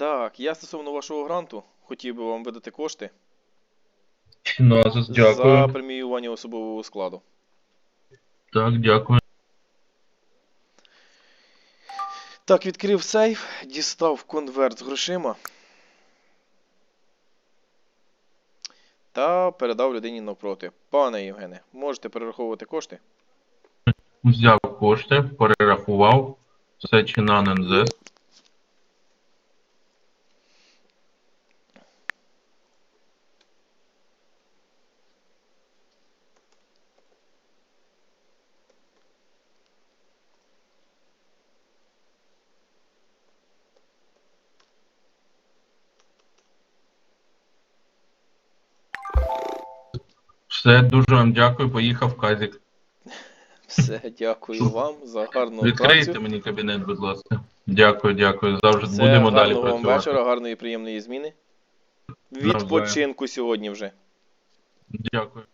Так, я стосовно вашого гранту хотів би вам видати кошти Назис, за дякую. преміювання особового складу. Так, дякую. Так, відкрив сейф, дістав конверт з грошима та передав людині навпроти. Пане Євгене, можете перераховувати кошти? Взяв кошти, перерахував. Все чинан НЗ. Все, дуже вам дякую. Поїхав Казік. Все, дякую вам за гарну Відкрийте працю. мені кабінет, будь ласка. Дякую, дякую. Завжди Все, будемо далі гарного вам вечора, гарної приємної зміни. Відпочинку сьогодні вже. Дякую.